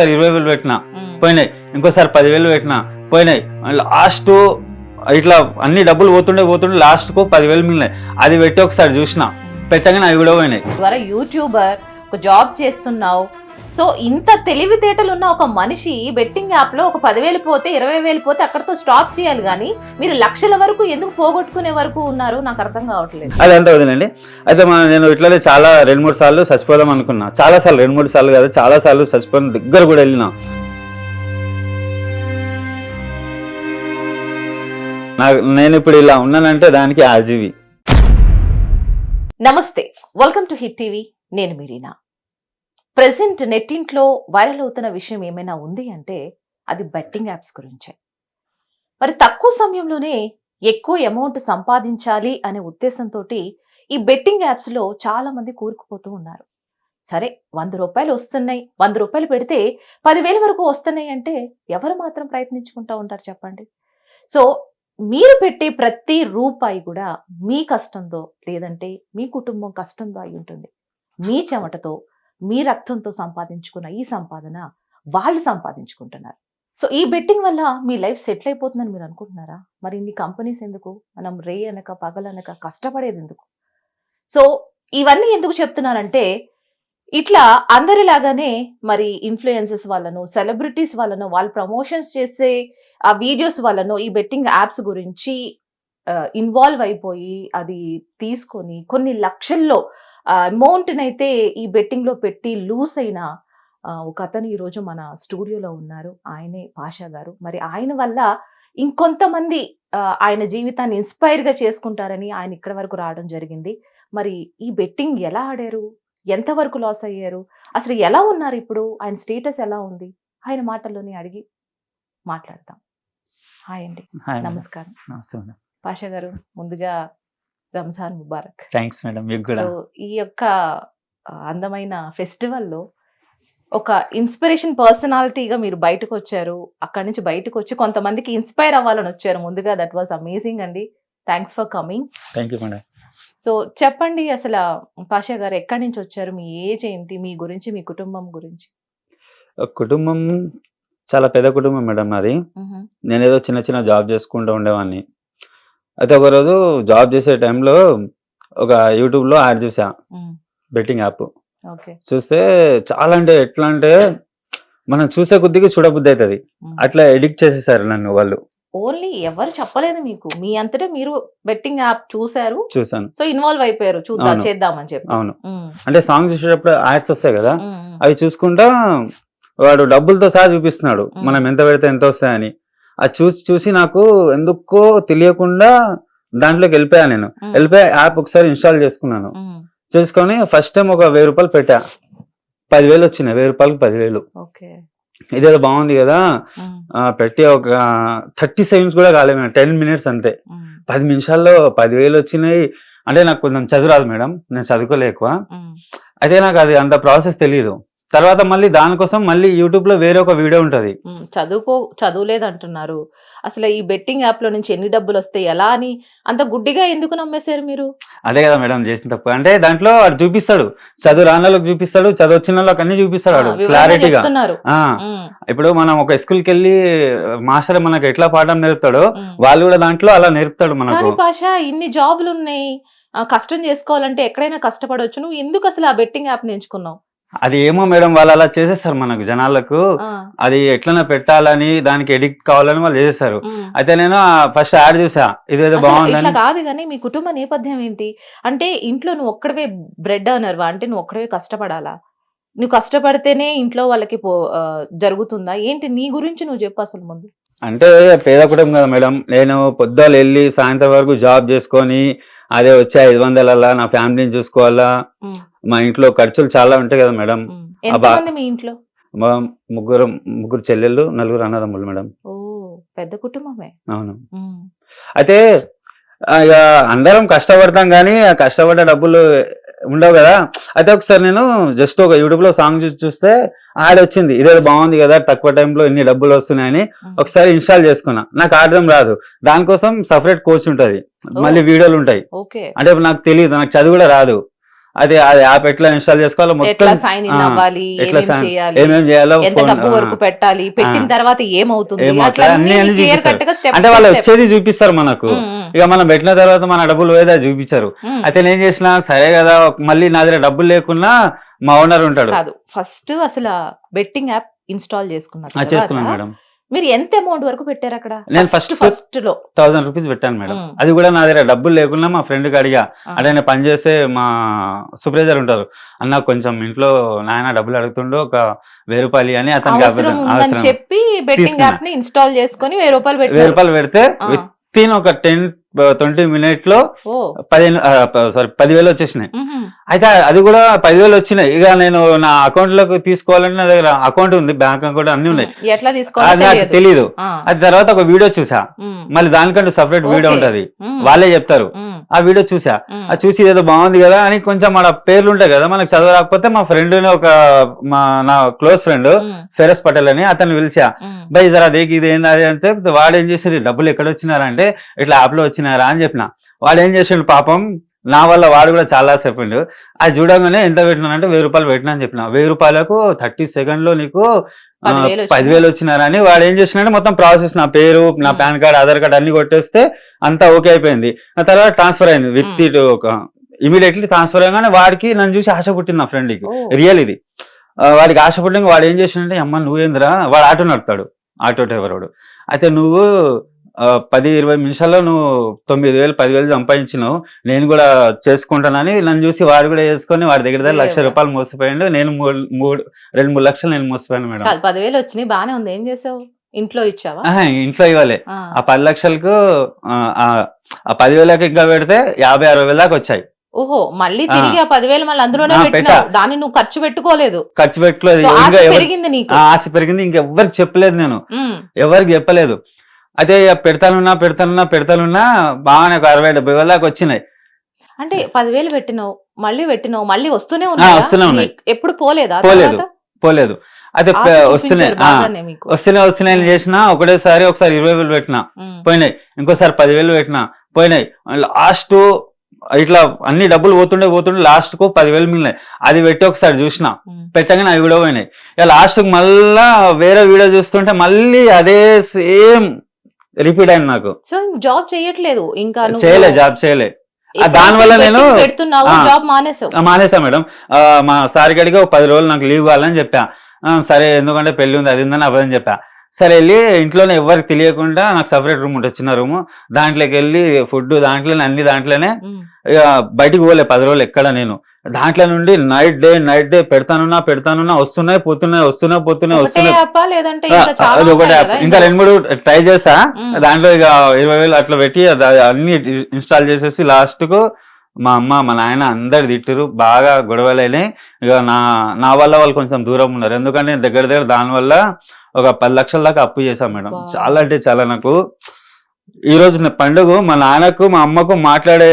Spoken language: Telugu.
ఒకసారి ఇరవై వేలు పెట్టినా. పోయినాయి. ఇంకోసారి పదివేలు పెట్టినా పోయినాయి. లాస్ట్ ఇట్లా అన్ని డబ్బులు పోతుండే పోతుండే లాస్ట్కు పదివేలు మిగిలినాయి. అది పెట్టి ఒకసారి చూసిన. పెట్టగానే అవి కూడా పోయినాయి. యూట్యూబర్ ఒక జాబ్ చేస్తున్నావు సో ఇంత తెలివితేటలు ఉన్న ఒక మనిషి బెట్టింగ్ యాప్లో ఒక పదివేలు పోతే ఇరవై వేలు పోతే అక్కడతో స్టాప్ చేయాలి కానీ మీరు లక్షల వరకు ఎందుకు పోగొట్టుకునే వరకు ఉన్నారు నాకు అర్థం కావట్లేదు. అది అంతా వదిలేండి. అయితే మన నేను ఇట్లనే చాలా రెండు మూడు సార్లు చచ్చిపోదాం అనుకున్నా. చాలా సార్లు రెండు మూడు సార్లు కాదు చాలా సార్లు చచ్చిపోయిన దగ్గర కూడా వెళ్ళినా. నాకు నేను ఇప్పుడు ఇలా ఉన్నానంటే దానికి ఆజీవి నమస్తే వెల్కమ్ టు హిట్ టీవీ నేను మీరీనా. ప్రెసెంట్ నెట్టింట్లో వైరల్ అవుతున్న విషయం ఏమైనా ఉంది అంటే అది బెట్టింగ్ యాప్స్ గురించే. మరి తక్కువ సమయంలోనే ఎక్కువ అమౌంట్ సంపాదించాలి అనే ఉద్దేశంతో ఈ బెట్టింగ్ యాప్స్లో చాలామంది కూరుకుపోతూ ఉన్నారు. సరే వంద రూపాయలు వస్తున్నాయి. వంద రూపాయలు పెడితే పదివేల వరకు వస్తున్నాయి అంటే ఎవరు మాత్రం ప్రయత్నించుకుంటూ ఉంటారు చెప్పండి? సో మీరు పెట్టే ప్రతి రూపాయి కూడా మీ కష్టంతో లేదంటే మీ కుటుంబం కష్టంతో అయి ఉంటుంది. మీ చెమటతో మీ రక్తంతో సంపాదించుకున్న ఈ సంపాదన వాళ్ళు సంపాదించుకుంటున్నారు. సో ఈ బెట్టింగ్ వల్ల మీ లైఫ్ సెటిల్ అయిపోతుందని మీరు అనుకుంటున్నారా? మరి ఇన్ని కంపెనీస్ ఎందుకు? మనం రే అనక పగలనక కష్టపడేది ఎందుకు? సో ఇవన్నీ ఎందుకు చెప్తున్నానంటే ఇట్లా అందరిలాగానే మరి ఇన్ఫ్లుయెన్సెస్ వాళ్ళను సెలబ్రిటీస్ వాళ్ళను వాళ్ళు ప్రమోషన్స్ చేసే ఆ వీడియోస్ వాళ్ళను ఈ బెట్టింగ్ యాప్స్ గురించి ఇన్వాల్వ్ అయిపోయి అది తీసుకొని కొన్ని లక్షల్లో అమౌంట్ని అయితే ఈ బెట్టింగ్లో పెట్టి లూస్ అయిన ఒక అతను ఈరోజు మన స్టూడియోలో ఉన్నారు. ఆయనే పాషా గారు. మరి ఆయన వల్ల ఇంకొంతమంది ఆయన జీవితాన్ని ఇన్స్పైర్గా చేసుకుంటారని ఆయన ఇక్కడ వరకు రావడం జరిగింది. మరి ఈ బెట్టింగ్ ఎలా ఆడారు? ఎంతవరకు లాస్ అయ్యారు? అసలు ఎలా ఉన్నారు ఇప్పుడు? ఆయన స్టేటస్ ఎలా ఉంది? ఆయన మాటల్లోనే అడిగి మాట్లాడతాం. హాయ్ అండి. నమస్కారం. నమస్తే పాషా గారు ముందుగా రంజాన్ ముబారక్. థ్యాంక్స్ మేడం మీకు కూడా. సో ఈ యొక్క అందమైన ఫెస్టివల్లో ఒక ఇన్స్పిరేషన్ పర్సనాలిటీగా మీరు బయటకు వచ్చారు అక్కడి నుంచి బయటకు వచ్చి కొంతమందికి ఇన్స్పైర్ అవ్వాలని వచ్చారు. ముందుగా దట్ వాజ్ అమేజింగ్ అండి. Thanks for coming thank you madam so చెప్పండి అసలు పాషా గారు ఎక్కడి నుంచి వచ్చారు? మీ ఏజ్ ఏంటి? మీ గురించి మీ కుటుంబం గురించి. కుటుంబం చాలా పెద్ద కుటుంబం మేడం నాది మ్హూ. నేను ఏదో చిన్న చిన్న జాబ్ చేసుకుంటూ ఉండేవాడిని అయితే ఒకరోజు జాబ్ చేసే టైంలో ఒక యూట్యూబ్లో యాడ్ చూసా. Betting app. ఓకే. చూస్తే చాలా అంటే ఎట్లా అంటే మనం చూసే కొద్దిగా చూడబుద్ధి అవుతుంది. అట్లా ఎడిక్ట్ చేసేసారు నన్ను వాళ్ళు. ఓన్లీ ఎవరు చెప్పలేదు మీకు. మీ అంతటా మీరు బెట్టింగ్ యాప్ చూసారు చూసాను సో ఇన్వాల్వ్ అయిపోయారు. చూద్దాం. చేద్దామని చెప్పి. అవును. అంటే సాంగ్ చూసేటప్పుడు యాడ్స్ వస్తాయి కదా. అవి చూసుకుంటా వాడు డబ్బులతో సహా చూపిస్తున్నాడు. మనం ఎంత పెడితే ఎంత వస్తాయని. అది చూసి చూసి నాకు ఎందుకో తెలియకుండా దాంట్లోకి వెళ్ళిపోయా నేను. వెళ్ళిపోయి యాప్ ఒకసారి ఇన్స్టాల్ చేసుకున్నాను. చేసుకొని ఫస్ట్ టైం ఒక వెయ్యి రూపాయలు పెట్టా. పదివేలు వచ్చినాయి వెయ్యి రూపాయలకి పదివేలు. ఇదేదో బాగుంది కదా. పెట్టి ఒక థర్టీ సెకండ్స్ కూడా కాలేదు టెన్ మినిట్స్ అంతే. పది నిమిషాల్లో పదివేలు వచ్చినాయి. అంటే నాకు కొంచెం చదువు రాదు మేడం నేను చదువుకోలే ఎక్కువ. మ్, అయితే నాకు అది అంత ప్రాసెస్ తెలియదు తర్వాత మళ్ళీ దానికోసం మళ్ళీ యూట్యూబ్లో వేరే ఒక వీడియో ఉంటది. చదువుకో చదువులేదు అంటున్నారు అసలు ఈ బెట్టింగ్ యాప్లో నుంచి ఎన్ని డబ్బులు వస్తాయి? ఎలా అని అంత గుడ్డిగా ఎందుకు నమ్మేశారు మీరు? అదే కదా మేడం చేసిన తప్పు. అంటే దాంట్లో వాడు చూపిస్తాడు. చదువు రాని వాళ్ళకి చూపిస్తాడు చదువు వచ్చిన వాళ్ళకి అన్ని చూపిస్తాడు వాడు క్లారిటీగా ఇప్పుడు మనం ఒక స్కూల్కి వెళ్ళి మాస్టర్ మనకు ఎట్లా పాఠం నేర్పుతాడో. వాళ్ళు కూడా దాంట్లో అలా నేర్పుతాడు మనకు. పాష ఇన్ని జాబులు ఉన్నాయి కష్టం చేసుకోవాలంటే ఎక్కడైనా కష్టపడవచ్చు నువ్వు ఎందుకు అసలు ఆ బెట్టింగ్ యాప్ ఎంచుకున్నావు? అది ఏమో మేడం వాళ్ళు అలా చేసేస్తారు మనకు జనాలకు. అది ఎట్లనే పెట్టాలని దానికి ఎడిక్ట్ కావాలని వాళ్ళు చేసేస్తారు. అయితే నేను ఫస్ట్ యాడ్ చూసా. ఇదేదో బాగుందని. కాదు కానీ మీ కుటుంబ నేపథ్యం ఏంటి? అంటే ఇంట్లో నువ్వు ఒక్కడవే బ్రెడ్ అనర్వా అంటే నువ్వు ఒక్కడవే కష్టపడాలా? నువ్వు కష్టపడితేనే ఇంట్లో వాళ్ళకి జరుగుతుందా? ఏంటి నీ గురించి నువ్వు చెప్పు అసలు ముందు. అంటే పేద కుటుంబం కదా మేడం. నేను పొద్దులు వెళ్ళి సాయంత్రం వరకు జాబ్ చేసుకొని అదే వచ్చే ఐదు వందలల్లా నా ఫ్యామిలీని చూసుకోవాలా? మ్, ఇంట్లో ఖర్చులు చాలా ఉంటాయి కదా మేడం. మ్. ఎంతమంది మీ ఇంట్లో? మా ముగ్గురు ముగ్గురు చెల్లెళ్ళు నలుగురు అన్నదమ్ములు మేడం. ఓ పెద్ద కుటుంబమే. అవును. అయితే ఇక అందరం కష్టపడతాం కానీ ఆ కష్టపడ్డ డబ్బులు ఉండవు కదా? అయితే ఒకసారి నేను జస్ట్ ఒక యూట్యూబ్లో సాంగ్ చూసి చూస్తే యాడ్ వచ్చింది. ఇదేదో బాగుంది కదా తక్కువ టైంలో ఇన్ని డబ్బులు వస్తున్నాయని. ఒకసారి ఇన్స్టాల్ చేసుకున్నా. నాకు ఆడడం రాదు. దానికోసం సపరేట్ కోచ్ ఉంటది. మళ్ళీ వీడియోలు ఉంటాయి. అంటే నాకు తెలియదు నాకు చదువు కూడా రాదు. అది అది యాప్ ఎట్లా ఇన్స్టాల్ చేసుకోవాలో మొత్తం ఎట్లా ఏమేం sign- చేయాలి పెట్టాలి పెట్టిన. తర్వాత ఏమవుతుంది అంటే వాళ్ళు వచ్చేది చూపిస్తారు మనకు. ఇక మనం పెట్టిన తర్వాత మన డబ్బులు పోయేది చూపించారు. అయితే నేను ఏం చేసిన సరే కదా మళ్ళీ నా దగ్గర డబ్బులు లేకున్నా మా ఓనర్ ఉంటాడు. కాదు ఫస్ట్ అసలు బెట్టింగ్ యాప్ ఇన్స్టాల్ చేసుకున్నారు ఆ, చేసుకున్నాను మేడం. మీరు ఎంత అమౌంట్ వరకు పెట్టారు అక్కడ? నేను ఫస్ట్ ఫస్ట్లో థౌసండ్ రూపీస్ పెట్టాను మేడం. అది కూడా నా దగ్గర డబ్బులు లేకున్నా మా ఫ్రెండ్కి అడిగా. అంటే నేను పనిచేసే మా సూపర్వైజర్ ఉంటారు. అన్న కొంచెం ఇంట్లో నాయన డబ్బులు అడుగుతుండో ఒక వెయ్యి రూపాయలు అని అతనికి. చెప్పి బెట్టింగ్. యాప్ని ఇన్స్టాల్ చేసుకొని వెయ్యి రూపాయలు వెయ్యి రూపాయలు పెడితే. విత్ ఇన్ ఒక టెన్ ట్వంటీ మినిట్లో పదిహేను సారీ పదివేలు వచ్చేసినాయి. అయితే అది కూడా పదివేలు వచ్చినాయి ఇక నేను నా అకౌంట్లోకి తీసుకోవాలంటే నా దగ్గర అకౌంట్ ఉంది బ్యాంక్ అకౌంట్ అన్ని ఉన్నాయి ఎట్లా అది నాకు తెలియదు. అది తర్వాత ఒక వీడియో చూసా. మళ్ళీ దానికంటూ సపరేట్ వీడియో. ఉంటది. వాళ్ళే చెప్తారు. ఆ వీడియో చూసా. అది చూసి ఏదో బాగుంది కదా అని కొంచెం మన పేర్లు ఉంటాయి కదా మనకు చదువు రాకపోతే మా ఫ్రెండ్ ఒక మా నా క్లోజ్ ఫ్రెండ్. ఫెరస్ పటేల్ అని అతను పిలిచా. బై జరా దేకి ఇది ఏంది అది అని చెప్తే వాడు ఏం చేసాడు డబ్బులు ఎక్కడ వచ్చినారా అంటే ఇట్లా యాప్లో వచ్చినారా అని చెప్పిన వాడు ఏం చేసిండు పాపం నా వల్ల వాడు కూడా చాలా చెప్పిండు అది చూడగానే ఎంత పెట్టినానంటే వెయ్యి రూపాయలు పెట్టినా అని చెప్పిన. వెయ్యి రూపాయలకు థర్టీ సెకండ్లో నీకు పదివేలు వచ్చినాయి. పదివేలు వచ్చినారా అని వాడు ఏం చేసినాడు మొత్తం ప్రాసెస్ నా పేరు నా. పాన్ కార్డ్ ఆధార్ కార్డ్ అన్ని కొట్టేస్తే అంతా ఓకే అయిపోయింది. ఆ తర్వాత ట్రాన్స్ఫర్ అయింది. విత్. ఇటు ఒక ఇమీడియట్లీ ట్రాన్స్ఫర్ అయ్యగానే వాడికి నన్ను చూసి ఆశ పుట్టింది నా ఫ్రెండ్కి ఓ. రియల్ ఇది. వాడికి ఆశ పుట్టిన వాడు ఏం చేసిండే అమ్మ నువ్వేంద్రా? వాడు ఆటో నడుపుతాడు. ఆటో డ్రైవర్ వాడు. అయితే నువ్వు పది ఇరవై నిమిషాల్లో నువ్వు తొమ్మిది వేలు పదివేలు సంపాదించినావు. నేను కూడా చేసుకుంటానని నన్ను చూసి వాడు కూడా చేసుకొని వాడి దగ్గర దగ్గర లక్ష. రూపాయలు మోసపోయాడు. నేను మూడు రెండు మూడు లక్షలు నేను మోసపోయాను మేడం. పదివేలు వచ్చినాయి బానే ఉంది. ఏం చేసావు? ఇంట్లో ఇచ్చావా? ఇంట్లో ఇవ్వాలి. ఆ. పది లక్షలకు ఆ, పదివేలకు ఇంకా పెడితే యాభై అరవై వేల దాకా వచ్చాయి. ఓహో మళ్ళీ. తిరిగి ఆ పదివేలు మళ్ళీ అందులోనే పెట్టినావు. దాన్ని నువ్వు ఖర్చు పెట్టుకోలేదు. ఖర్చు పెట్టుకోలేదు. ఆశ పెరిగింది నీకు? ఆశ పెరిగింది. ఇంకెవ్వరికి చెప్పలేదు నేను. ఎవరికి చెప్పలేదు. అదే పెడతానున్నా పెడతానున్నా పెడతానున్నా బాగానే ఒక అరవై డెబ్బై వేల దాకా వచ్చినాయి అంటే పదివేలు పెట్టినావు మళ్ళీ పెట్టినావు మళ్ళీ వస్తూనే ఉన్నాయా? వస్తూనే ఉన్నాయి. ఎప్పుడు పోలేదా పోలేదు. పోలేదు చూపించారు వస్తున్నాయి వస్తున్నాయి వస్తున్నాయి అని చేసిన ఒకటేసారి ఒకసారి ఇరవై వేలు పెట్టినా. పోయినాయి ఇంకోసారి పదివేలు పెట్టినా పోయినాయి లాస్ట్ ఇట్లా అన్ని డబ్బులు పోతుండే పోతుండే లాస్ట్కు పదివేలు మిగిలినాయి అది పెట్టి ఒకసారి చూసిన. పెట్టగానే అవి కూడా పోయినాయి ఇక లాస్ట్ మళ్ళా వేరే వీడియో చూస్తుంటే మళ్ళీ అదే సేమ్ రిపీట్ అయింది నాకు? సో జాబ్ చేయట్లేదు. ఇంకా చేయలే జాబ్ చేయలే. ఎప్పుడైతే దానివల్ల నేను-. జాబ్ మానేసావు. మానేసా మేడం. మా సార్ గడికి ఒక పది రోజులు నాకు లీవ్ కావాలని చెప్పా. సరే ఎందుకంటే పెళ్ళి ఉంది అది ఉందని అవ్వదని చెప్పా. సరే వెళ్ళి ఇంట్లోనే ఎవరికి తెలియకుండా నాకు సపరేట్ రూమ్ ఉంటుంది చిన్న రూమ్. దాంట్లోకి వెళ్ళి ఫుడ్ దాంట్లోనే అన్ని దాంట్లోనే బయటికి పోలే పది రోజులు ఎక్కడ నేను. దాంట్లో నుండి నైట్ డే నైట్ డే పెడతానున్నా పెడతానున్నా వస్తున్నాయి పోతున్నాయి వస్తున్నాయి పోతున్నాయి వస్తున్నాయి. ఒకటి యాప్. ఇంకా రెండు మూడు ట్రై చేసా. దాంట్లో ఇక ఇరవై వేలు అట్లా పెట్టి అన్ని ఇన్స్టాల్ చేసేసి లాస్ట్కు మా అమ్మ మా నాయన అందరు తిట్టిరు బాగా గొడవలైనాయి ఇక నా నా వల్ల వాళ్ళు కొంచెం దూరం ఉన్నారు. ఎందుకంటే నేను దగ్గర దగ్గర దాని వల్ల ఒక పది లక్షల దాకా అప్పు చేశాను మేడం. చాలా అంటే చాలా నాకు. ఈ రోజు పండుగ మా నాన్నకు మా అమ్మకు మాట్లాడే